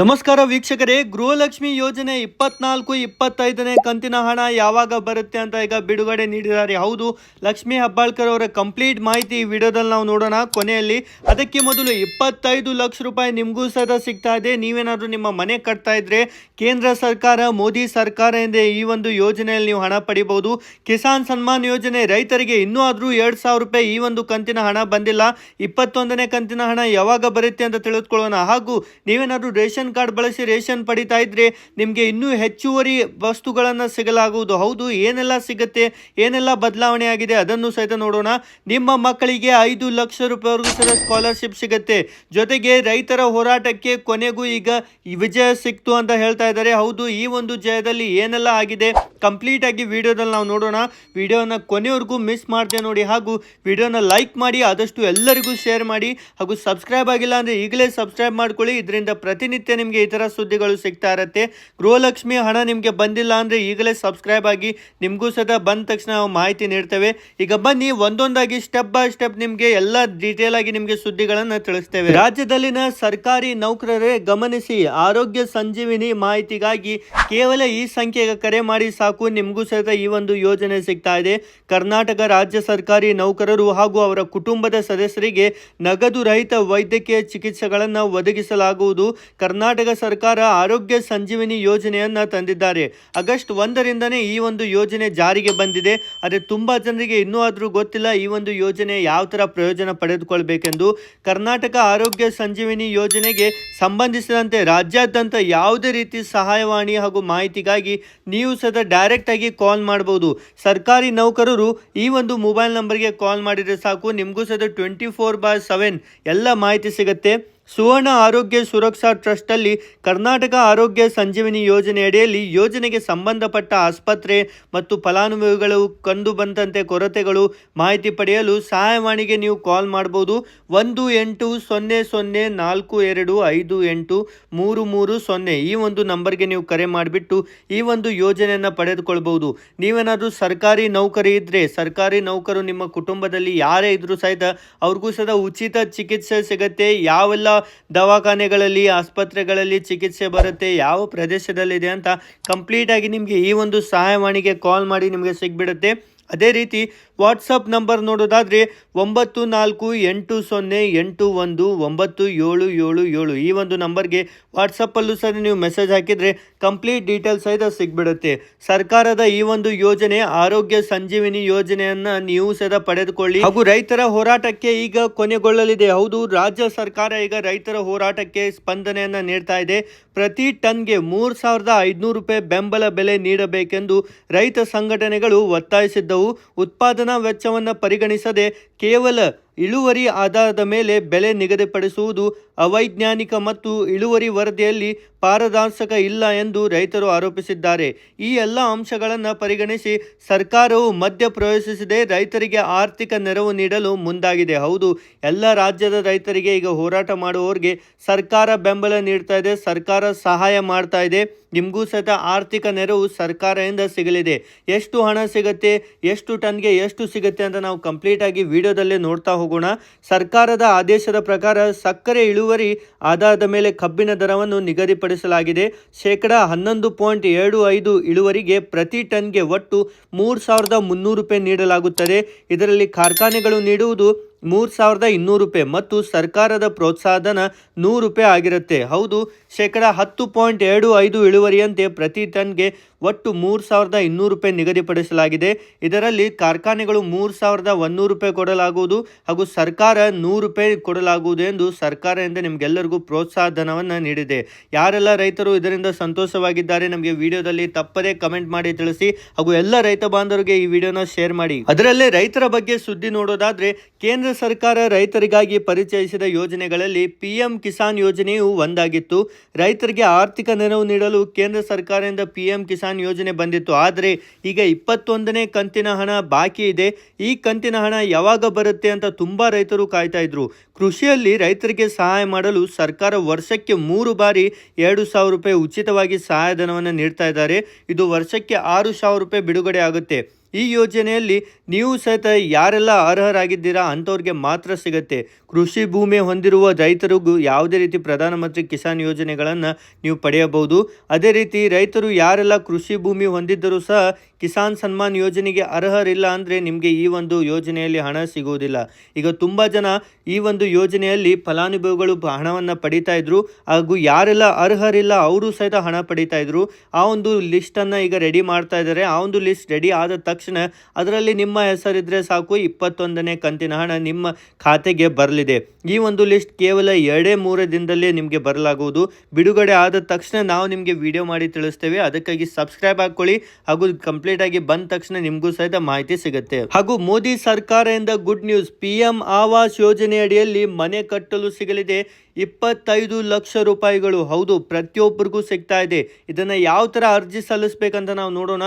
ನಮಸ್ಕಾರ ವೀಕ್ಷಕರೇ, ಗೃಹಲಕ್ಷ್ಮಿ ಯೋಜನೆ ಇಪ್ಪತ್ನಾಲ್ಕು, ಇಪ್ಪತ್ತೈದನೇ ಕಂತಿನ ಹಣ ಯಾವಾಗ ಬರುತ್ತೆ ಅಂತ ಈಗ ಬಿಡುಗಡೆ ನೀಡಿದ್ದಾರೆ. ಹೌದು, ಲಕ್ಷ್ಮಿ ಹಬ್ಬಾಳ್ಕರ್ ಅವರ ಕಂಪ್ಲೀಟ್ ಮಾಹಿತಿ ಈ ವಿಡಿಯೋದಲ್ಲಿ ನಾವು ನೋಡೋಣ. ಕೊನೆಯಲ್ಲಿ ಅದಕ್ಕೆ ಮೊದಲು ಇಪ್ಪತ್ತೈದು ಲಕ್ಷ ರೂಪಾಯಿ ನಿಮಗೂ ಸಹ ಸಿಗ್ತಾ ಇದೆ. ನೀವೇನಾದರೂ ನಿಮ್ಮ ಮನೆ ಕಟ್ತಾ ಇದ್ರೆ ಕೇಂದ್ರ ಸರ್ಕಾರ, ಮೋದಿ ಸರ್ಕಾರ ಎಂದೇ ಈ ಒಂದು ಯೋಜನೆಯಲ್ಲಿ ನೀವು ಹಣ ಪಡಿಬಹುದು. ಕಿಸಾನ್ ಸನ್ಮಾನ್ ಯೋಜನೆ ರೈತರಿಗೆ ಇನ್ನೂ ಆದರೂ ಎರಡು ಸಾವಿರ ರೂಪಾಯಿ ಈ ಒಂದು ಕಂತಿನ ಹಣ ಬಂದಿಲ್ಲ. ಇಪ್ಪತ್ತೊಂದನೇ ಕಂತಿನ ಹಣ ಯಾವಾಗ ಬರುತ್ತೆ ಅಂತ ತಿಳಿದುಕೊಳ್ಳೋಣ. ಹಾಗೂ ನೀವೇನಾದರೂ ರೇಷನ್ ಕಾರ್ಡ್ ಬಳಸಿ ರೇಷನ್ ಪಡಿತಾ ಇದ್ರೆ ನಿಮಗೆ ಇನ್ನೂ ಹೆಚ್ಚುವರಿ ವಸ್ತುಗಳನ್ನು ಸಿಗಲಾಗುವುದು. ಹೌದು, ಏನೆಲ್ಲ ಸಿಗುತ್ತೆ, ಏನೆಲ್ಲ ಬದಲಾವಣೆ ಆಗಿದೆ ಅದನ್ನು ಸಹಿತ ನೋಡೋಣ. ನಿಮ್ಮ ಮಕ್ಕಳಿಗೆ ಐದು ಲಕ್ಷ ರೂಪಾಯಿವರೆಗೂ ಸಹ ಸ್ಕಾಲರ್ಶಿಪ್ ಸಿಗುತ್ತೆ. ಜೊತೆಗೆ ರೈತರ ಹೋರಾಟಕ್ಕೆ ಕೊನೆಗೂ ಈಗ ವಿಜಯ ಸಿಕ್ತು ಅಂತ ಹೇಳ್ತಾ ಇದ್ದಾರೆ. ಹೌದು, ಈ ಒಂದು ಜಯದಲ್ಲಿ ಏನೆಲ್ಲ ಆಗಿದೆ ಕಂಪ್ಲೀಟ್ ಆಗಿ ವಿಡಿಯೋದಲ್ಲಿ ನಾವು ನೋಡೋಣ. ವಿಡಿಯೋನ ಕೊನೆವರೆಗೂ ಮಿಸ್ ಮಾಡಿದೆ ನೋಡಿ ಹಾಗೂ ವಿಡಿಯೋನ ಲೈಕ್ ಮಾಡಿ, ಆದಷ್ಟು ಎಲ್ಲರಿಗೂ ಶೇರ್ ಮಾಡಿ ಹಾಗೂ ಸಬ್ಸ್ಕ್ರೈಬ್ ಆಗಿಲ್ಲ ಅಂದರೆ ಈಗಲೇ ಸಬ್ಸ್ಕ್ರೈಬ್ ಮಾಡ್ಕೊಳ್ಳಿ. ಇದರಿಂದ ಪ್ರತಿನಿತ್ಯ ನಿಮಗೆ ಈ ಥರ ಸುದ್ದಿಗಳು ಸಿಗ್ತಾ ಇರುತ್ತೆ. ಗೃಹಲಕ್ಷ್ಮಿ ಹಣ ನಿಮಗೆ ಬಂದಿಲ್ಲ ಅಂದರೆ ಈಗಲೇ ಸಬ್ಸ್ಕ್ರೈಬ್ ಆಗಿ ನಿಮಗೂ ಸದಾ ಬಂದ ತಕ್ಷಣ ನಾವು ಮಾಹಿತಿ ನೀಡ್ತೇವೆ. ಈಗ ಬನ್ನಿ ಒಂದೊಂದಾಗಿ ಸ್ಟೆಪ್ ಬೈ ಸ್ಟೆಪ್ ನಿಮಗೆ ಎಲ್ಲ ಡೀಟೇಲ್ ಆಗಿ ನಿಮಗೆ ಸುದ್ದಿಗಳನ್ನು ತಿಳಿಸ್ತೇವೆ. ರಾಜ್ಯದಲ್ಲಿನ ಸರ್ಕಾರಿ ನೌಕರರೇ ಗಮನಿಸಿ ಆರೋಗ್ಯ ಸಂಜೀವಿನಿ ಮಾಹಿತಿಗಾಗಿ ಕೇವಲ ಈ ಸಂಖ್ಯೆಗೆ ಕರೆ ಮಾಡಿ ಸಾಕು. ನಿಮಗೂ ಸಹಿತ ಈ ಒಂದು ಯೋಜನೆ ಸಿಗ್ತಾ ಇದೆ. ಕರ್ನಾಟಕ ರಾಜ್ಯ ಸರ್ಕಾರಿ ನೌಕರರು ಹಾಗೂ ಅವರ ಕುಟುಂಬದ ಸದಸ್ಯರಿಗೆ ನಗದು ರಹಿತ ವೈದ್ಯಕೀಯ ಚಿಕಿತ್ಸೆಗಳನ್ನು ಒದಗಿಸಲಾಗುವುದು. ಕರ್ನಾಟಕ ಸರ್ಕಾರ ಆರೋಗ್ಯ ಸಂಜೀವಿನಿ ಯೋಜನೆಯನ್ನು ತಂದಿದ್ದಾರೆ. ಆಗಸ್ಟ್ ಒಂದರಿಂದನೇ ಈ ಒಂದು ಯೋಜನೆ ಜಾರಿಗೆ ಬಂದಿದೆ. ಆದರೆ ತುಂಬ ಜನರಿಗೆ ಇನ್ನೂ ಆದರೂ ಗೊತ್ತಿಲ್ಲ ಈ ಒಂದು ಯೋಜನೆ ಯಾವ ಥರ ಪ್ರಯೋಜನ ಪಡೆದುಕೊಳ್ಬೇಕೆಂದು. ಕರ್ನಾಟಕ ಆರೋಗ್ಯ ಸಂಜೀವಿನಿ ಯೋಜನೆಗೆ ಸಂಬಂಧಿಸಿದಂತೆ ರಾಜ್ಯಾದ್ಯಂತ ಯಾವುದೇ ರೀತಿ ಸಹಾಯವಾಣಿ ಹಾಗೂ ಮಾಹಿತಿಗಾಗಿ ನೀವು ಸದ ಡೈರೆಕ್ಟ್ ಆಗಿ ಕಾಲ್ ಮಾಡಬಹುದು ಸರ್ಕಾರಿ ನೌಕರರು ಈ ಒಂದು ಮೊಬೈಲ್ ನಂಬರ್ಗೆ ಕಾಲ್ ಮಾಡಿದರೆ ಸಾಕು. ನಿಮಗೂ ಸದ ಟ್ವೆಂಟಿ ಫೋರ್ ಬಾರ್ ಸೆವೆನ್ ಎಲ್ಲ ಮಾಹಿತಿ ಸಿಗುತ್ತೆ. ಸುವರ್ಣ ಆರೋಗ್ಯ ಸುರಕ್ಷಾ ಟ್ರಸ್ಟಲ್ಲಿ ಕರ್ನಾಟಕ ಆರೋಗ್ಯ ಸಂಜೀವಿನಿ ಯೋಜನೆಯಡಿಯಲ್ಲಿ ಯೋಜನೆಗೆ ಸಂಬಂಧಪಟ್ಟ ಆಸ್ಪತ್ರೆ ಮತ್ತು ಫಲಾನುಭವಿಗಳು ಕಂಡು ಬಂದಂತೆ ಕೊರತೆಗಳು ಮಾಹಿತಿ ಪಡೆಯಲು ಸಹಾಯವಾಣಿಗೆ ನೀವು ಕಾಲ್ ಮಾಡಬಹುದು ಒಂದು ಎಂಟು ಸೊನ್ನೆ ಸೊನ್ನೆ ನಾಲ್ಕು ಎರಡು ಐದು ಎಂಟು ಮೂರು ಮೂರು ಸೊನ್ನೆ ಈ ಒಂದು ನಂಬರ್ಗೆ ನೀವು ಕರೆ ಮಾಡಿಬಿಟ್ಟು ಈ ಒಂದು ಯೋಜನೆಯನ್ನು ಪಡೆದುಕೊಳ್ಬಹುದು ನೀವೇನಾದರೂ ಸರ್ಕಾರಿ ನೌಕರಿ ಇದ್ದರೆ ಸರ್ಕಾರಿ ನೌಕರು ನಿಮ್ಮ ಕುಟುಂಬದಲ್ಲಿ ಯಾರೇ ಇದ್ದರೂ ಸಹಿತ ಅವ್ರಿಗೂ ಸಹ ಉಚಿತ ಚಿಕಿತ್ಸೆ ಸಿಗುತ್ತೆ. ಯಾವೆಲ್ಲ ದವಾಖಾನೆಗಳಲ್ಲಿ, ಆಸ್ಪತ್ರೆಗಳಲ್ಲಿ ಚಿಕಿತ್ಸೆ ಬರುತ್ತೆ, ಯಾವ ಪ್ರದೇಶದಲ್ಲಿದೆ ಅಂತ ಕಂಪ್ಲೀಟಾಗಿ ನಿಮಗೆ ಈ ಒಂದು ಸಹಾಯವಾಣಿಗೆ ಕಾಲ್ ಮಾಡಿ ನಿಮಗೆ ಸಿಗ್ಬಿಡುತ್ತೆ. ಅದೇ ರೀತಿ ವಾಟ್ಸಪ್ ನಂಬರ್ ನೋಡೋದಾದರೆ ಒಂಬತ್ತು ನಾಲ್ಕು ಎಂಟು ಸೊನ್ನೆ ಎಂಟು ಒಂದು ಒಂಬತ್ತು ಏಳು ಏಳು ಏಳು. ಈ ಒಂದು ನಂಬರ್ಗೆ ವಾಟ್ಸಪ್ಪಲ್ಲೂ ಸಹ ನೀವು ಮೆಸೇಜ್ ಹಾಕಿದರೆ ಕಂಪ್ಲೀಟ್ ಡೀಟೇಲ್ಸ್ ಸಹಿತ ಸಿಗ್ಬಿಡುತ್ತೆ. ಸರ್ಕಾರದ ಈ ಒಂದು ಯೋಜನೆ ಆರೋಗ್ಯ ಸಂಜೀವಿನಿ ಯೋಜನೆಯನ್ನು ನೀವು ಸಹ ಪಡೆದುಕೊಳ್ಳಿ. ಹಾಗೂ ರೈತರ ಹೋರಾಟಕ್ಕೆ ಈಗ ಕೊನೆಗೊಳ್ಳಲಿದೆ. ಹೌದು, ರಾಜ್ಯ ಸರ್ಕಾರ ಈಗ ರೈತರ ಹೋರಾಟಕ್ಕೆ ಸ್ಪಂದನೆಯನ್ನು ನೀಡ್ತಾ ಇದೆ. ಪ್ರತಿ ಟನ್ಗೆ ಮೂರು ಸಾವಿರದ ಐದುನೂರು ರೂಪಾಯಿ ಬೆಂಬಲ ಬೆಲೆ ನೀಡಬೇಕೆಂದು ರೈತ ಸಂಘಟನೆಗಳು ಒತ್ತಾಯಿಸಿದ್ದವು. ಉತ್ಪಾದನಾ ವೆಚ್ಚವನ್ನು ಪರಿಗಣಿಸದೆ ಕೇವಲ ಇಳುವರಿ ಆಧಾರದ ಮೇಲೆ ಬೆಲೆ ನಿಗದಿಪಡಿಸುವುದು ಅವೈಜ್ಞಾನಿಕ ಮತ್ತು ಇಳುವರಿ ವರದಿಯಲ್ಲಿ ಪಾರದರ್ಶಕ ಇಲ್ಲ ಎಂದು ರೈತರು ಆರೋಪಿಸಿದ್ದಾರೆ. ಈ ಎಲ್ಲ ಅಂಶಗಳನ್ನು ಪರಿಗಣಿಸಿ ಸರ್ಕಾರವು ಮಧ್ಯ ಪ್ರವೇಶಿಸದೆ ರೈತರಿಗೆ ಆರ್ಥಿಕ ನೆರವು ನೀಡಲು ಮುಂದಾಗಿದೆ. ಹೌದು, ಎಲ್ಲ ರಾಜ್ಯದ ರೈತರಿಗೆ ಈಗ ಹೋರಾಟ ಮಾಡುವವರಿಗೆ ಸರ್ಕಾರ ಬೆಂಬಲ ನೀಡ್ತಾ ಇದೆ, ಸರ್ಕಾರ ಸಹಾಯ ಮಾಡ್ತಾ ಇದೆ. ನಿಮಗೂ ಸಹಿತ ಆರ್ಥಿಕ ನೆರವು ಸರ್ಕಾರದಿಂದ ಸಿಗಲಿದೆ. ಎಷ್ಟು ಹಣ ಸಿಗುತ್ತೆ, ಎಷ್ಟು ಟನ್ಗೆ ಎಷ್ಟು ಸಿಗುತ್ತೆ ಅಂತ ನಾವು ಕಂಪ್ಲೀಟಾಗಿ ವಿಡಿಯೋದಲ್ಲೇ ನೋಡ್ತಾ ಹೋಗೋಣ ಸರ್ಕಾರದ ಆದೇಶದ ಪ್ರಕಾರ ಸಕ್ಕರೆ ಇಳುವರಿ ಆಧಾರದ ಮೇಲೆ ಕಬ್ಬಿನ ದರವನ್ನು ನಿಗದಿಪಡಿಸಲಾಗಿದೆ. ಶೇಕಡ ಹನ್ನೊಂದು ಪಾಯಿಂಟ್ ಎರಡು ಐದು ಇಳುವರಿಗೆ ಪ್ರತಿ ಟನ್ಗೆ ಒಟ್ಟು ಮೂರು ಸಾವಿರದ ಮುನ್ನೂರು ರೂಪಾಯಿ ನೀಡಲಾಗುತ್ತದೆ. ಇದರಲ್ಲಿ ಕಾರ್ಖಾನೆಗಳು ನೀಡುವುದು ಮೂರು ಸಾವಿರದ ಇನ್ನೂರು ರೂಪಾಯಿ ಮತ್ತು ಸರ್ಕಾರದ ಪ್ರೋತ್ಸಾಹಧನ ನೂರು ರೂಪಾಯಿ ಆಗಿರುತ್ತೆ. ಹೌದು, ಶೇಕಡ ಹತ್ತು ಪಾಯಿಂಟ್ ಎರಡು ಐದು ಇಳುವರಿಯಂತೆ ಪ್ರತಿ ಟನ್ಗೆ ಒಟ್ಟು ಮೂರು ಸಾವಿರದ ಇನ್ನೂರು ರೂಪಾಯಿ ನಿಗದಿಪಡಿಸಲಾಗಿದೆ. ಇದರಲ್ಲಿ ಕಾರ್ಖಾನೆಗಳು ಮೂರು ಸಾವಿರದ ಒಂದೂರು ರೂಪಾಯಿ ಕೊಡಲಾಗುವುದು ಹಾಗೂ ಸರ್ಕಾರ ನೂರು ರೂಪಾಯಿ ಕೊಡಲಾಗುವುದು ಎಂದು ಸರ್ಕಾರದಿಂದ ನಿಮಗೆಲ್ಲರಿಗೂ ಪ್ರೋತ್ಸಾಹ ಧನವನ್ನು ನೀಡಿದೆ. ಯಾರೆಲ್ಲ ರೈತರು ಇದರಿಂದ ಸಂತೋಷವಾಗಿದ್ದಾರೆ ನಮಗೆ ವಿಡಿಯೋದಲ್ಲಿ ತಪ್ಪದೇ ಕಮೆಂಟ್ ಮಾಡಿ ತಿಳಿಸಿ ಹಾಗೂ ಎಲ್ಲ ರೈತ ಬಾಂಧವರಿಗೆ ಈ ವಿಡಿಯೋನ ಶೇರ್ ಮಾಡಿ. ಅದರಲ್ಲೇ ರೈತರ ಬಗ್ಗೆ ಸುದ್ದಿ ನೋಡೋದಾದ್ರೆ, ಕೇಂದ್ರ ಸರ್ಕಾರ ರೈತರಿಗಾಗಿ ಪರಿಚಯಿಸಿದ ಯೋಜನೆಗಳಲ್ಲಿ ಪಿಎಂ ಕಿಸಾನ್ ಯೋಜನೆಯು ಒಂದಾಗಿತ್ತು. ರೈತರಿಗೆ ಆರ್ಥಿಕ ನೆರವು ನೀಡಲು ಕೇಂದ್ರ ಸರ್ಕಾರದಿಂದ ಪಿಎಂ ಕಿಸಾನ್ ಯೋಜನೆ ಬಂದಿತ್ತು. ಆದರೆ ಈಗ ಇಪ್ಪತ್ತೊಂದನೇ ಕಂತಿನ ಹಣ ಬಾಕಿ ಇದೆ. ಈ ಕಂತಿನ ಹಣ ಯಾವಾಗ ಬರುತ್ತೆ ಅಂತ ತುಂಬ ರೈತರು ಕಾಯ್ತಾ ಇದ್ರು. ಕೃಷಿಯಲ್ಲಿ ರೈತರಿಗೆ ಸಹಾಯ ಮಾಡಲು ಸರ್ಕಾರ ವರ್ಷಕ್ಕೆ ಮೂರು ಬಾರಿ ಎರಡು ಸಾವಿರ ರೂಪಾಯಿ ಉಚಿತವಾಗಿ ಸಹಾಯಧನವನ್ನು ನೀಡ್ತಾ ಇದ್ದಾರೆ. ಇದು ವರ್ಷಕ್ಕೆ ಆರು ಸಾವಿರ ರೂಪಾಯಿ ಬಿಡುಗಡೆ ಆಗುತ್ತೆ. ಈ ಯೋಜನೆಯಲ್ಲಿ ನೀವು ಸಹಿತ ಯಾರೆಲ್ಲ ಅರ್ಹರಾಗಿದ್ದೀರಾ ಅಂಥವ್ರಿಗೆ ಮಾತ್ರ ಸಿಗುತ್ತೆ. ಕೃಷಿ ಭೂಮಿ ಹೊಂದಿರುವ ರೈತರಿಗೂ ಯಾವುದೇ ರೀತಿ ಪ್ರಧಾನಮಂತ್ರಿ ಕಿಸಾನ್ ಯೋಜನೆಗಳನ್ನು ನೀವು ಪಡೆಯಬಹುದು. ಅದೇ ರೀತಿ ರೈತರು ಯಾರೆಲ್ಲ ಕೃಷಿ ಭೂಮಿ ಹೊಂದಿದ್ದರೂ ಸಹ ಕಿಸಾನ್ ಸನ್ಮಾನ್ ಯೋಜನೆಗೆ ಅರ್ಹರಿಲ್ಲ ಅಂದರೆ ನಿಮಗೆ ಈ ಒಂದು ಯೋಜನೆಯಲ್ಲಿ ಹಣ ಸಿಗುವುದಿಲ್ಲ. ಈಗ ತುಂಬ ಜನ ಈ ಒಂದು ಯೋಜನೆಯಲ್ಲಿ ಫಲಾನುಭವಿಗಳು ಹಣವನ್ನು ಪಡಿತಾ ಇದ್ರು ಹಾಗೂ ಯಾರೆಲ್ಲ ಅರ್ಹರಿಲ್ಲ ಅವರು ಸಹಿತ ಹಣ ಪಡಿತಾ ಇದ್ರು. ಆ ಒಂದು ಲಿಸ್ಟನ್ನು ಈಗ ರೆಡಿ ಮಾಡ್ತಾ ಇದ್ದಾರೆ. ಆ ಒಂದು ಲಿಸ್ಟ್ ರೆಡಿ ಆದ ತಕ್ಷಣ ಅದರಲ್ಲಿ ನಿಮ್ಮ ಹೆಸರಿದ್ರೆ ಸಾಕು, ಇಪ್ಪತ್ತೊಂದನೇ ಕಂತಿನ ಹಣ ನಿಮ್ಮ ಖಾತೆಗೆ ಬರಲಿದೆ. ಈ ಒಂದು ಲಿಸ್ಟ್ ಕೇವಲ ಎರಡೇ ಮೂರೇ ದಿನದಲ್ಲೇ ನಿಮಗೆ ಬರಲಾಗುವುದು. ಬಿಡುಗಡೆ ಆದ ತಕ್ಷಣ ನಾವು ನಿಮಗೆ ವಿಡಿಯೋ ಮಾಡಿ ತಿಳಿಸ್ತೇವೆ. ಅದಕ್ಕಾಗಿ ಸಬ್ಸ್ಕ್ರೈಬ್ ಹಾಕೊಳ್ಳಿ. ಹಾಗೂ ಕಂಪ್ಲೀಟ್ ಆಗಿ ಬಂದ ತಕ್ಷಣ ನಿಮಗೂ ಸಹಿತ ಮಾಹಿತಿ ಸಿಗುತ್ತೆ. ಹಾಗೂ ಮೋದಿ ಸರ್ಕಾರದಿಂದ ಗುಡ್ ನ್ಯೂಸ್ ಪಿ ಆವಾಸ್ ಯೋಜನೆ ಅಡಿಯಲ್ಲಿ ಮನೆ ಕಟ್ಟಲು ಸಿಗಲಿದೆ. ಇಪ್ಪತ್ತೈದು ಲಕ್ಷ ರೂಪಾಯಿಗಳು. ಹೌದು, ಪ್ರತಿಯೊಬ್ಬರಿಗೂ ಸಿಗ್ತಾ ಇದೆ. ಇದನ್ನು ಯಾವ ಥರ ಅರ್ಜಿ ಸಲ್ಲಿಸಬೇಕಂತ ನಾವು ನೋಡೋಣ.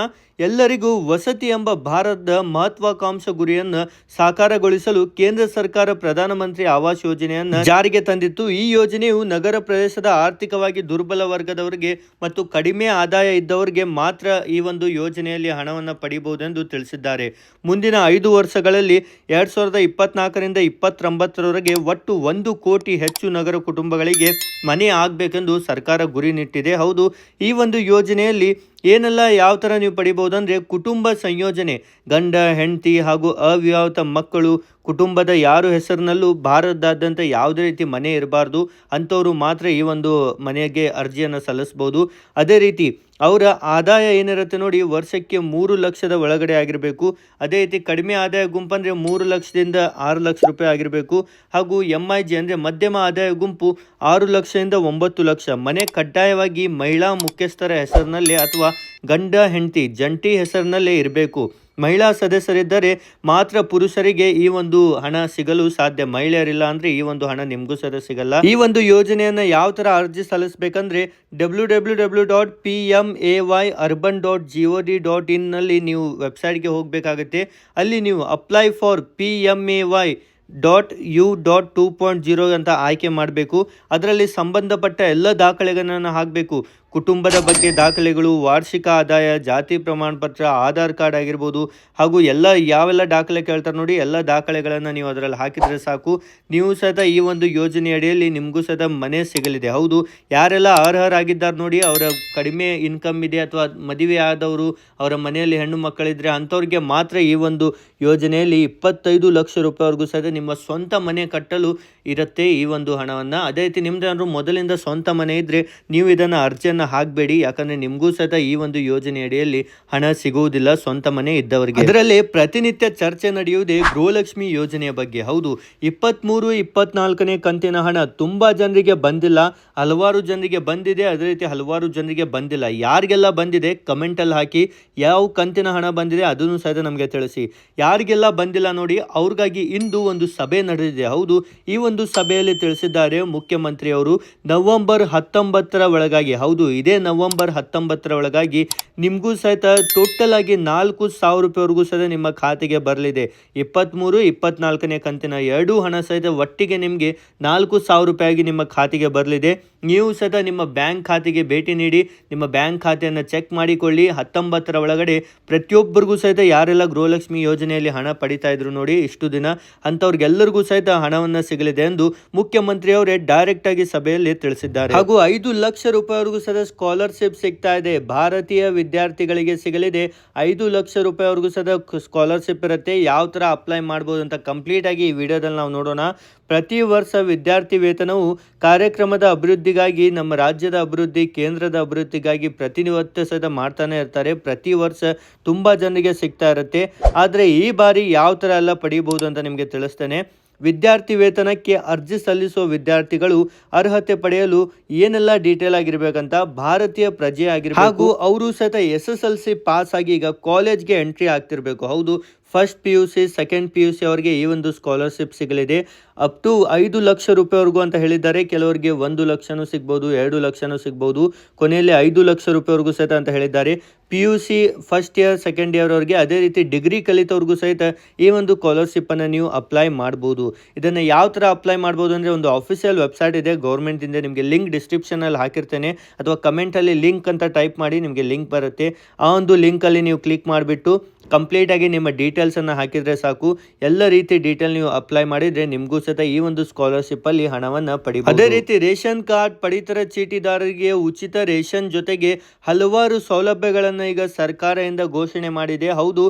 ಎಲ್ಲರಿಗೂ ವಸತಿ ಎಂಬ ಭಾರತದ ಮಹತ್ವಾಕಾಂಕ್ಷ ಗುರಿಯನ್ನು ಸಾಕಾರಗೊಳಿಸಲು ಕೇಂದ್ರ ಸರ್ಕಾರ ಪ್ರಧಾನಮಂತ್ರಿ ಆವಾಸ್ ಯೋಜನೆಯನ್ನು ಜಾರಿಗೆ ತಂದಿತ್ತು. ಈ ಯೋಜನೆಯು ನಗರ ಪ್ರದೇಶದ ಆರ್ಥಿಕವಾಗಿ ದುರ್ಬಲ ವರ್ಗದವರಿಗೆ ಮತ್ತು ಕಡಿಮೆ ಆದಾಯ ಇದ್ದವರಿಗೆ ಮಾತ್ರ ಈ ಒಂದು ಯೋಜನೆಯಲ್ಲಿ ಹಣವನ್ನು ಪಡೆಯಬಹುದೆಂದು ತಿಳಿಸಿದ್ದಾರೆ. ಮುಂದಿನ ಐದು ವರ್ಷಗಳಲ್ಲಿ ಎರಡು ಸಾವಿರದ ಇಪ್ಪತ್ನಾಲ್ಕರಿಂದ ಇಪ್ಪತ್ತೊಂಬತ್ತರವರೆಗೆ ಒಟ್ಟು ಒಂದು ಕೋಟಿ ಹೆಚ್ಚು ನಗರ ಕುಟುಂಬಗಳಿಗೆ ಮನೆ ಆಗಬೇಕೆಂದು ಸರ್ಕಾರ ಗುರಿ ನಿಟ್ಟಿದೆ. ಹೌದು ಈ ಒಂದು ಯೋಜನೆಯಲ್ಲಿ ಏನೆಲ್ಲ ಯಾವ ಥರ ನೀವು ಪಡಿಬೋದು ಅಂದರೆ ಕುಟುಂಬ ಸಂಯೋಜನೆ. ಗಂಡ, ಹೆಂಡತಿ ಹಾಗೂ ಅವಿವಾಹಿತ ಮಕ್ಕಳು ಕುಟುಂಬದ ಯಾರು ಹೆಸರಿನಲ್ಲೂ ಭಾರತದಾದ್ಯಂತ ಯಾವುದೇ ರೀತಿ ಮನೆ ಇರಬಾರ್ದು. ಅಂಥವರು ಮಾತ್ರ ಈ ಒಂದು ಮನೆಗೆ ಅರ್ಜಿಯನ್ನು ಸಲ್ಲಿಸ್ಬೋದು. ಅದೇ ರೀತಿ ಅವರ ಆದಾಯ ಏನಿರುತ್ತೆ ನೋಡಿ, ವರ್ಷಕ್ಕೆ ಮೂರು ಲಕ್ಷದ ಒಳಗಡೆ ಆಗಿರಬೇಕು. ಅದೇ ರೀತಿ ಕಡಿಮೆ ಆದಾಯ ಗುಂಪು ಅಂದರೆ ಮೂರು ಲಕ್ಷದಿಂದ ಆರು ಲಕ್ಷ ರೂಪಾಯಿ ಆಗಿರಬೇಕು. ಹಾಗೂ ಎಂ ಐ ಜಿ ಅಂದರೆ ಮಧ್ಯಮ ಆದಾಯ ಗುಂಪು ಆರು ಲಕ್ಷದಿಂದ ಒಂಬತ್ತು ಲಕ್ಷ. ಮನೆ ಕಡ್ಡಾಯವಾಗಿ ಮಹಿಳಾ ಮುಖ್ಯಸ್ಥರ ಹೆಸರಿನಲ್ಲಿ ಅಥವಾ ಗಂಡ, ಹೆಂಡತಿ ಜಂಟಿ ಹೆಸರಿನಲ್ಲೇ ಇರಬೇಕು. ಮಹಿಳಾ ಸದಸ್ಯರಿದ್ದರೆ ಮಾತ್ರ ಪುರುಷರಿಗೆ ಈ ಒಂದು ಹಣ ಸಿಗಲು ಸಾಧ್ಯ. ಮಹಿಳೆಯರಿಲ್ಲ ಅಂದ್ರೆ ಈ ಒಂದು ಹಣ ನಿಮಗೂ ಸದ ಸಿಗಲ್ಲ. ಈ ಒಂದು ಯೋಜನೆಯನ್ನ ಯಾವ ತರ ಅರ್ಜಿ ಸಲ್ಲಿಸಬೇಕಂದ್ರೆ W W W dot P M A Y urban dot G O D dot ಇನ್ನಲ್ಲಿ ನೀವು ವೆಬ್ಸೈಟ್ಗೆ ಹೋಗಬೇಕಾಗುತ್ತೆ. ಅಲ್ಲಿ ನೀವು apply for P M A Y dot U dot two point zero ಅಂತ ಆಯ್ಕೆ ಮಾಡಬೇಕು. ಅದರಲ್ಲಿ ಸಂಬಂಧಪಟ್ಟ ಎಲ್ಲ ದಾಖಲೆಗಳನ್ನು ಹಾಕಬೇಕು. ಕುಟುಂಬದ ಬಗ್ಗೆ ದಾಖಲೆಗಳು, ವಾರ್ಷಿಕ ಆದಾಯ, ಜಾತಿ ಪ್ರಮಾಣ ಪತ್ರ ಆಧಾರ್ ಕಾರ್ಡ್ ಆಗಿರ್ಬೋದು, ಹಾಗೂ ಎಲ್ಲ ಯಾವೆಲ್ಲ ದಾಖಲೆ ಕೇಳ್ತಾರೆ ನೋಡಿ, ಎಲ್ಲ ದಾಖಲೆಗಳನ್ನು ನೀವು ಅದರಲ್ಲಿ ಹಾಕಿದರೆ ಸಾಕು. ನೀವು ಸಹಿತ ಈ ಒಂದು ಯೋಜನೆ ಅಡಿಯಲ್ಲಿ ನಿಮಗೂ ಸಹಿತ ಮನೆ ಸಿಗಲಿದೆ. ಹೌದು, ಯಾರೆಲ್ಲ ಅರ್ಹರಾಗಿದ್ದಾರೆ ನೋಡಿ, ಅವರ ಕಡಿಮೆ ಇನ್ಕಮ್ ಇದೆ ಅಥವಾ ಮದುವೆ ಆದವರು, ಅವರ ಮನೆಯಲ್ಲಿ ಹೆಣ್ಣು ಮಕ್ಕಳಿದ್ರೆ ಅಂಥವ್ರಿಗೆ ಮಾತ್ರ ಈ ಒಂದು ಯೋಜನೆಯಲ್ಲಿ ಇಪ್ಪತ್ತೈದು ಲಕ್ಷ ರೂಪಾಯಿವರೆಗೂ ಸಹಿತ ನಿಮ್ಮ ಸ್ವಂತ ಮನೆ ಕಟ್ಟಲು ಇರುತ್ತೆ ಈ ಒಂದು ಹಣವನ್ನು. ಅದೇ ರೀತಿ ನಿಮ್ದೇನಾದ್ರು ಮೊದಲಿಂದ ಸ್ವಂತ ಮನೆ ಇದ್ದರೆ ನೀವು ಇದನ್ನು ಅರ್ಜಿಯನ್ನು ಹಾಕಬೇಡಿ, ಯಾಕಂದ್ರೆ ನಿಮಗೂ ಸಹಿತ ಈ ಒಂದು ಯೋಜನೆ ಅಡಿಯಲ್ಲಿ ಹಣ ಸಿಗುವುದಿಲ್ಲ, ಸ್ವಂತ ಮನೆ ಇದ್ದವರಿಗೆ. ಅದರಲ್ಲಿ ಪ್ರತಿನಿತ್ಯ ಚರ್ಚೆ ನಡೆಯುವುದೇ ಗೃಹಲಕ್ಷ್ಮಿ ಯೋಜನೆಯ ಬಗ್ಗೆ. ಹೌದು ಇಪ್ಪತ್ತ್ಮೂರು ಇಪ್ಪತ್ನಾಲ್ಕನೇ ಕಂತಿನ ಹಣ ತುಂಬಾ ಜನರಿಗೆ ಬಂದಿಲ್ಲ, ಹಲವಾರು ಜನರಿಗೆ ಬಂದಿದೆ, ಅದೇ ರೀತಿ ಹಲವಾರು ಜನರಿಗೆ ಬಂದಿಲ್ಲ. ಯಾರಿಗೆಲ್ಲ ಬಂದಿದೆ ಕಮೆಂಟ್ ಅಲ್ಲಿ ಹಾಕಿ, ಯಾವ ಕಂತಿನ ಹಣ ಬಂದಿದೆ ಅದನ್ನು ಸಹಿತ ನಮಗೆ ತಿಳಿಸಿ. ಯಾರಿಗೆಲ್ಲ ಬಂದಿಲ್ಲ ನೋಡಿ, ಅವ್ರಿಗಾಗಿ ಇಂದು ಒಂದು ಸಭೆ ನಡೆದಿದೆ. ಹೌದು, ಈ ಒಂದು ಸಭೆಯಲ್ಲಿ ತಿಳಿಸಿದ್ದಾರೆ ಮುಖ್ಯಮಂತ್ರಿಯವರು, ನವೆಂಬರ್ ಹತ್ತೊಂಬತ್ತರ ಒಳಗಾಗಿ. ಹೌದು ಇದೇ ನವೆಂಬರ್ ಹತ್ತೊಂಬತ್ತರ ಒಳಗಾಗಿ ನಿಮಗೂ ಸಹಿತ ಟೋಟಲ್ ಆಗಿ ನಾಲ್ಕು ಸಾವಿರ ರೂಪಾಯಿವರೆಗೂ ಸಹಿತ ನಿಮ್ಮ ಖಾತೆಗೆ ಬರಲಿದೆ. ಇಪ್ಪತ್ತ್ಮೂರು ಇಪ್ಪತ್ನಾಲ್ಕನೇ ಕಂತಿನ ಎರಡೂ ಹಣ ಸಹಿತ ಒಟ್ಟಿಗೆ ನಿಮಗೆ ನಾಲ್ಕು ಸಾವಿರ ರೂಪಾಯಿಯಾಗಿ ನಿಮ್ಮ ಖಾತೆಗೆ ಬರಲಿದೆ. ನೀವು ಸಹಿತ ನಿಮ್ಮ ಬ್ಯಾಂಕ್ ಖಾತೆಗೆ ಭೇಟಿ ನೀಡಿ, ನಿಮ್ಮ ಬ್ಯಾಂಕ್ ಖಾತೆಯನ್ನು ಚೆಕ್ ಮಾಡಿಕೊಳ್ಳಿ. ಹತ್ತೊಂಬತ್ತರ ಒಳಗಡೆ ಪ್ರತಿಯೊಬ್ಬರಿಗೂ ಸಹಿತ ಯಾರೆಲ್ಲ ಗೃಹಲಕ್ಷ್ಮಿ ಯೋಜನೆಯಲ್ಲಿ ಹಣ ಪಡಿತಾ ಇದ್ರು ನೋಡಿ, ಇಷ್ಟು ದಿನ ಅಂಥವ್ರಿಗೆಲ್ಲರಿಗೂ ಸಹಿತ ಹಣವನ್ನು ಸಿಗಲಿದೆ ಎಂದು ಮುಖ್ಯಮಂತ್ರಿಯವರೇ ಡೈರೆಕ್ಟ್ ಆಗಿ ಸಭೆಯಲ್ಲಿ ತಿಳಿಸಿದ್ದಾರೆ. ಹಾಗೂ ಐದು ಲಕ್ಷ ರೂಪಾಯಿವರೆಗೂ ಸಹ ಸ್ಕಾಲರ್ಶಿಪ್ ಸಿಗ್ತಾ ಇದೆ. ಭಾರತೀಯ ವಿದ್ಯಾರ್ಥಿಗಳಿಗೆ ಸಿಗಲಿದೆ. ಐದು ಲಕ್ಷ ರೂಪಾಯಿವರೆಗೂ ಸದ ಸ್ಕಾಲರ್ಶಿಪ್ ಇರುತ್ತೆ. ಯಾವ ಥರ ಅಪ್ಲೈ ಮಾಡ್ಬೋದು ಅಂತ ಕಂಪ್ಲೀಟ್ ಆಗಿ ಈ ವಿಡಿಯೋದಲ್ಲಿ ನಾವು ನೋಡೋಣ. ಪ್ರತಿ ವರ್ಷ ವಿದ್ಯಾರ್ಥಿ ವೇತನವು ಕಾರ್ಯಕ್ರಮದ ಅಭಿವೃದ್ಧಿಗಾಗಿ ನಮ್ಮ ರಾಜ್ಯದ ಅಭಿವೃದ್ಧಿ, ಕೇಂದ್ರದ ಅಭಿವೃದ್ಧಿಗಾಗಿ ಪ್ರತಿನಿತ್ಯ ಮಾಡ್ತಾನೆ ಇರ್ತಾರೆ. ಪ್ರತಿ ವರ್ಷ ತುಂಬ ಜನರಿಗೆ ಸಿಗ್ತಾ ಇರುತ್ತೆ. ಆದರೆ ಈ ಬಾರಿ ಯಾವ ಥರ ಎಲ್ಲ ಪಡೀಬಹುದು ಅಂತ ನಿಮಗೆ ತಿಳಿಸ್ತೇನೆ. ವಿದ್ಯಾರ್ಥಿ ವೇತನಕ್ಕೆ ಅರ್ಜಿ ಸಲ್ಲಿಸುವ ವಿದ್ಯಾರ್ಥಿಗಳು ಅರ್ಹತೆ ಪಡೆಯಲು ಏನೆಲ್ಲ ಡೀಟೇಲ್ ಆಗಿರ್ಬೇಕಂತ ಭಾರತೀಯ ಪ್ರಜೆ ಆಗಿರ್ಬೇಕು ಹಾಗೂ ಅವರು ಸಹಿತ S S L C pass ಆಗಿ ಈಗ ಕಾಲೇಜ್ಗೆ ಎಂಟ್ರಿ ಆಗ್ತಿರ್ಬೇಕು. ಹೌದು first P U C second P U C ಅವರಿಗೆ ಈ ಒಂದು ಸ್ಕಾಲರ್ಶಿಪ್ ಸಿಗಲಿದೆ. ಅಪ್ ಟು ಐದು ಲಕ್ಷ ರೂಪಾಯಿವರೆಗೂ ಅಂತ ಹೇಳಿದ್ದಾರೆ. ಕೆಲವರಿಗೆ ಒಂದು ಲಕ್ಷನೂ ಸಿಗ್ಬೋದು, ಎರಡು ಲಕ್ಷನೂ ಸಿಗ್ಬೋದು. ಕೊನೆಯಲ್ಲಿ ಐದು ಲಕ್ಷ ರೂಪಾಯಿವರೆಗೂ ಸಹಿತ ಅಂತ ಹೇಳಿದ್ದಾರೆ. P U C first year second year ಅವರಿಗೆ ಅದೇ ರೀತಿ ಡಿಗ್ರಿ ಕಲಿತವ್ರಿಗೂ ಸಹಿತ ಈ ಒಂದು ಸ್ಕಾಲರ್ಶಿಪ್ಪನ್ನು ನೀವು ಅಪ್ಲೈ ಮಾಡ್ಬೋದು. ಇದನ್ನು ಯಾವ ಥರ ಅಪ್ಲೈ ಮಾಡ್ಬೋದು ಅಂದರೆ ಒಂದು ಅಫಿಷಿಯಲ್ ವೆಬ್ಸೈಟ್ ಇದೆ. ಗೌರ್ಮೆಂಟಿಂದ ನಿಮಗೆ ಲಿಂಕ್ ಡಿಸ್ಕ್ರಿಪ್ಷನಲ್ಲಿ ಹಾಕಿರ್ತೇನೆ. ಅಥವಾ ಕಮೆಂಟಲ್ಲಿ ಲಿಂಕ್ ಅಂತ ಟೈಪ್ ಮಾಡಿ ನಿಮಗೆ ಲಿಂಕ್ ಬರುತ್ತೆ. ಆ ಒಂದು ಲಿಂಕಲ್ಲಿ ನೀವು ಕ್ಲಿಕ್ ಮಾಡಿಬಿಟ್ಟು ಕಂಪ್ಲೀಟಾಗಿ ನಿಮ್ಮ ಡೀಟೇಲ್ಸನ್ನು ಹಾಕಿದರೆ ಸಾಕು. ಎಲ್ಲ ರೀತಿ ಡೀಟೇಲ್ ನೀವು ಅಪ್ಲೈ ಮಾಡಿದರೆ ನಿಮಗೂ ಸಹಿತ ಈ ಒಂದು ಸ್ಕಾಲರ್ಶಿಪ್ಪಲ್ಲಿ ಹಣವನ್ನು ಪಡಿಬೋದು ಅದೇ ರೀತಿ ರೇಷನ್ ಕಾರ್ಡ್ ಪಡಿತರ ಚೀಟಿದಾರರಿಗೆ ಉಚಿತ ರೇಷನ್ ಜೊತೆಗೆ ಹಲವಾರು ಸೌಲಭ್ಯಗಳನ್ನು ಈಗ ಸರ್ಕಾರದಿಂದ ಘೋಷಣೆ ಮಾಡಿದೆ. ಹೌದು,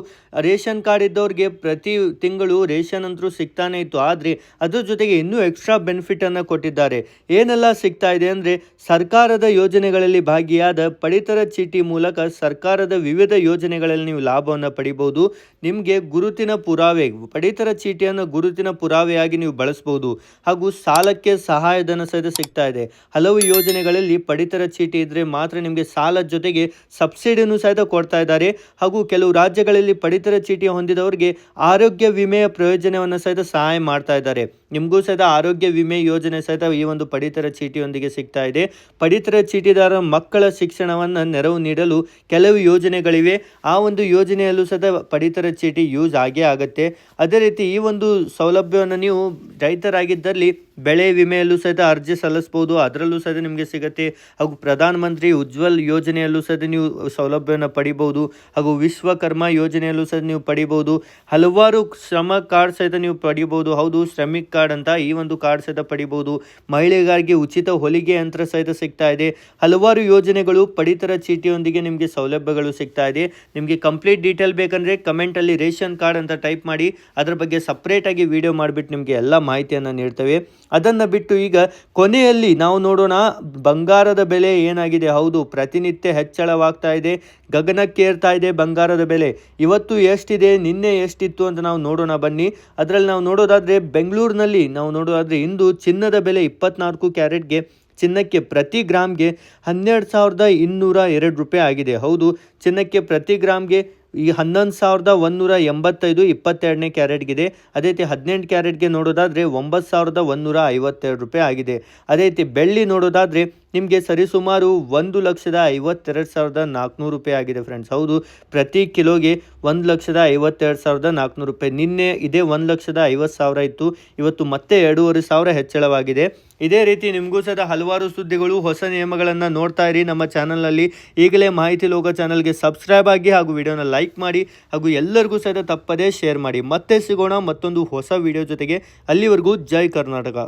ರೇಷನ್ ಕಾರ್ಡ್ ಇದ್ದವ್ರಿಗೆ ಪ್ರತಿ ತಿಂಗಳು ರೇಷನ್ ಅಂತೂ ಸಿಗ್ತಾನೆ ಇತ್ತು. ಆದರೆ ಅದ್ರ ಜೊತೆಗೆ ಇನ್ನೂ ಎಕ್ಸ್ಟ್ರಾ ಬೆನಿಫಿಟನ್ನು ಕೊಟ್ಟಿದ್ದಾರೆ. ಏನೆಲ್ಲ ಸಿಗ್ತಾ ಇದೆ ಅಂದರೆ ಸರ್ಕಾರದ ಯೋಜನೆಗಳಲ್ಲಿ ಭಾಗಿಯಾದ ಪಡಿತರ ಚೀಟಿ ಮೂಲಕ ಸರ್ಕಾರದ ವಿವಿಧ ಯೋಜನೆಗಳಲ್ಲಿ ನೀವು ಲಾಭವನ್ನು ಪಡಿಬೋದು ನಿಮಗೆ ಗುರುತಿನ ಪುರಾವೆ, ಪಡಿತರ ಚೀಟಿಯನ್ನು ಗುರುತಿನ ಪುರಾವೆಯಾಗಿ ನೀವು ಬಳಸ್ಬೋದು ಹಾಗೂ ಸಾಲಕ್ಕೆ ಸಹಾಯಧನ ಸಹಿತ ಸಿಗ್ತಾ ಇದೆ. ಹಲವು ಯೋಜನೆಗಳಲ್ಲಿ ಪಡಿತರ ಚೀಟಿ ಇದ್ದರೆ ಮಾತ್ರ ನಿಮಗೆ ಸಾಲದ ಜೊತೆಗೆ ಸಬ್ಸಿಡಿನೂ ಸಹಿತ ಕೊಡ್ತಾ ಇದ್ದಾರೆ. ಹಾಗೂ ಕೆಲವು ರಾಜ್ಯಗಳಲ್ಲಿ ಪಡಿತರ ಚೀಟಿ ಹೊಂದಿದವರಿಗೆ ಆರೋಗ್ಯ ವಿಮೆಯ ಪ್ರಯೋಜನವನ್ನು ಸಹಿತ ಸಹಾಯ ಮಾಡ್ತಾ ಇದ್ದಾರೆ. ನಿಮಗೂ ಸಹಿತ ಆರೋಗ್ಯ ವಿಮೆ ಯೋಜನೆ ಸಹಿತ ಈ ಒಂದು ಪಡಿತರ ಚೀಟಿಯೊಂದಿಗೆ ಸಿಗ್ತಾ ಇದೆ. ಪಡಿತರ ಚೀಟಿದಾರ ಮಕ್ಕಳ ಶಿಕ್ಷಣವನ್ನು ನೆರವು ನೀಡಲು ಕೆಲವು ಯೋಜನೆಗಳಿವೆ. ಆ ಒಂದು ಯೋಜನೆಯಲ್ಲೂ ಸಹಿತ ಪಡಿತರ ಚೀಟಿ ಯೂಸ್ ಆಗೇ ಆಗುತ್ತೆ. ಅದೇ ರೀತಿ ಈ ಒಂದು ಸೌಲಭ್ಯವನ್ನು ನೀವು ರೈತರಾಗಿದ್ದಲ್ಲಿ ಬೆಳೆ ವಿಮೆಯಲ್ಲೂ ಸಹಿತ ಅರ್ಜಿ ಸಲ್ಲಿಸ್ಬೋದು ಅದರಲ್ಲೂ ಸಹಿತ ನಿಮಗೆ ಸಿಗುತ್ತೆ. ಹಾಗೂ ಪ್ರಧಾನ ಮಂತ್ರಿ ಉಜ್ವಲ್ ಯೋಜನೆಯಲ್ಲೂ ಸಹಿತ ನೀವು ಸೌಲಭ್ಯವನ್ನು ಪಡಿಬೋದು ಹಾಗೂ ವಿಶ್ವಕರ್ಮ ಯೋಜನೆಯಲ್ಲೂ ಸಹಿತ ನೀವು ಪಡಿಬೋದು ಹಲವಾರು ಶ್ರಮ ಕಾರ್ಡ್ ಸಹಿತ ನೀವು ಪಡಿಬೋದು ಹೌದು, ಶ್ರಮಿಕ್ ಕಾರ್ಡ್ ಅಂತ ಈ ಒಂದು ಕಾರ್ಡ್ ಸಹಿತ ಪಡಿಬೋದು ಮಹಿಳೆಯರಿಗೆ ಉಚಿತ ಹೊಲಿಗೆ ಯಂತ್ರ ಸಹಿತ ಸಿಗ್ತಾ ಇದೆ. ಹಲವಾರು ಯೋಜನೆಗಳು ಪಡಿತರ ಚೀಟಿಯೊಂದಿಗೆ ನಿಮಗೆ ಸೌಲಭ್ಯಗಳು ಸಿಗ್ತಾ ಇದೆ. ನಿಮಗೆ ಕಂಪ್ಲೀಟ್ ಡೀಟೇಲ್ ಬೇಕಂದರೆ ಕಮೆಂಟಲ್ಲಿ ರೇಷನ್ ಕಾರ್ಡ್ ಅಂತ ಟೈಪ್ ಮಾಡಿ. ಅದರ ಬಗ್ಗೆ ಸಪ್ರೇಟಾಗಿ ವಿಡಿಯೋ ಮಾಡಿಬಿಟ್ಟು ನಿಮಗೆ ಎಲ್ಲ ಮಾಹಿತಿಯನ್ನು ನೀಡ್ತೇವೆ. ಅದನ್ನು ಬಿಟ್ಟು ಈಗ ಕೊನೆಯಲ್ಲಿ ನಾವು ನೋಡೋಣ ಬಂಗಾರದ ಬೆಲೆ ಏನಾಗಿದೆ. ಹೌದು, ಪ್ರತಿನಿತ್ಯ ಹೆಚ್ಚಳವಾಗ್ತಾ ಇದೆ ಗಗನಕ್ಕೇರ್ತಾ ಇದೆ ಬಂಗಾರದ ಬೆಲೆ. ಇವತ್ತು ಎಷ್ಟಿದೆ, ನಿನ್ನೆ ಎಷ್ಟಿತ್ತು ಅಂತ ನಾವು ನೋಡೋಣ. ಬನ್ನಿ, ಅದರಲ್ಲಿ ನಾವು ನೋಡೋದಾದರೆ ಬೆಂಗಳೂರಿನಲ್ಲಿ ನಾವು ನೋಡೋದಾದರೆ ಇಂದು ಚಿನ್ನದ ಬೆಲೆ ಇಪ್ಪತ್ನಾಲ್ಕು ಕ್ಯಾರೆಟ್ಗೆ, ಚಿನ್ನಕ್ಕೆ ಪ್ರತಿ ಗ್ರಾಮ್ಗೆ ಹನ್ನೆರಡು ಸಾವಿರದ ಇನ್ನೂರ ಎರಡು ರೂಪಾಯಿ ಆಗಿದೆ. ಹೌದು, ಚಿನ್ನಕ್ಕೆ ಪ್ರತಿ ಗ್ರಾಮ್ಗೆ ಈ ಹನ್ನೊಂದು ಸಾವಿರದ ಒಂದೂರ ಎಂಬತ್ತೈದು ಇಪ್ಪತ್ತೆರಡನೇ ಕ್ಯಾರೆಟ್ಗಿದೆ. ಅದೇ ರೀತಿ ಹದಿನೆಂಟು ಕ್ಯಾರೆಟ್ಗೆ ನೋಡೋದಾದರೆ ಒಂಬತ್ತು ಸಾವಿರದ ಒಂದೂರ ಐವತ್ತೆರಡು ರೂಪಾಯಿ ಆಗಿದೆ. ಅದೇ ರೀತಿ ಬೆಳ್ಳಿ ನೋಡೋದಾದರೆ ನಿಮಗೆ ಸರಿಸುಮಾರು ಒಂದು ಲಕ್ಷದ ಐವತ್ತೆರಡು ಸಾವಿರದ ನಾಲ್ಕುನೂರು ರೂಪಾಯಿ ಆಗಿದೆ ಫ್ರೆಂಡ್ಸ್ ಹೌದು, ಪ್ರತಿ ಕಿಲೋಗೆ ಒಂದು ಲಕ್ಷದ ಐವತ್ತೆರಡು ಸಾವಿರದ ನಾಲ್ಕುನೂರು ರೂಪಾಯಿ. ನಿನ್ನೆ ಇದೇ ಒಂದು ಲಕ್ಷದ ಐವತ್ತು ಸಾವಿರ ಇತ್ತು. ಇವತ್ತು ಮತ್ತೆ ಎರಡೂವರೆ ಸಾವಿರ ಹೆಚ್ಚಳವಾಗಿದೆ. ಇದೇ ರೀತಿ ನಿಮಗೂ ಸಹ ಹಲವಾರು ಸುದ್ದಿಗಳು, ಹೊಸ ನಿಯಮಗಳನ್ನು ನೋಡ್ತಾ ಇರಿ ನಮ್ಮ ಚಾನಲ್ನಲ್ಲಿ. ಈಗಲೇ ಮಾಹಿತಿ ಲೋಕ ಚಾನಲ್ಗೆ ಸಬ್ಸ್ಕ್ರೈಬ್ ಆಗಿ ಹಾಗೂ ವಿಡಿಯೋನ ಲೈಕ್ ಮಾಡಿ ಹಾಗೂ ಎಲ್ಲರಿಗೂ ಸಹಿತ ತಪ್ಪದೇ ಶೇರ್ ಮಾಡಿ. ಮತ್ತೆ ಸಿಗೋಣ ಮತ್ತೊಂದು ಹೊಸ ವಿಡಿಯೋ ಜೊತೆಗೆ. ಅಲ್ಲಿವರೆಗೂ ಜೈ ಕರ್ನಾಟಕ.